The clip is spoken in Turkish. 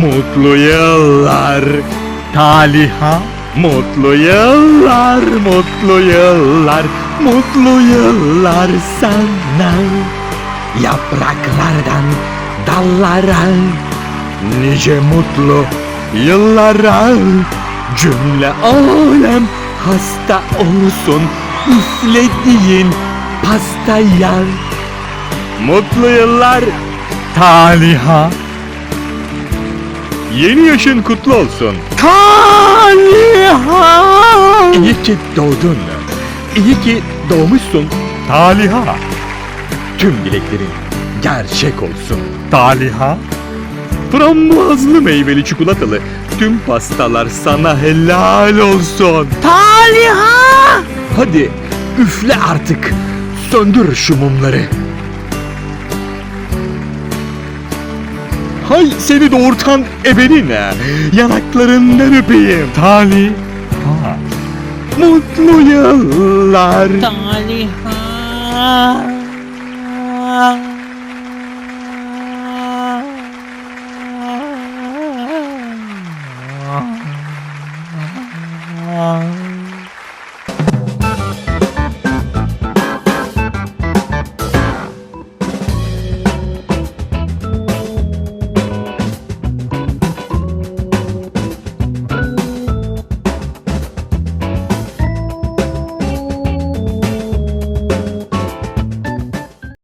Mutlu yıllar. Taliha. Mutlu yıllar, mutlu yıllar, mutlu yıllar sana. Yapraklardan dallara Nice mutlu yıllara. Cümle alem hasta olsun Üflediğin pastaya. Mutlu yıllar. Taliha Yeni yaşın kutlu olsun. Taliha! İyi ki doğdun. İyi ki doğmuşsun. Taliha! Tüm dileklerin gerçek olsun. Taliha! Frambuazlı meyveli çikolatalı tüm pastalar sana helal olsun. Taliha! Hadi üfle artık. Söndür şu mumları. Hay seni doğurtan ebenine yanaklarından öpeyim. Tali ha. Mutlu yıllar. Taliha.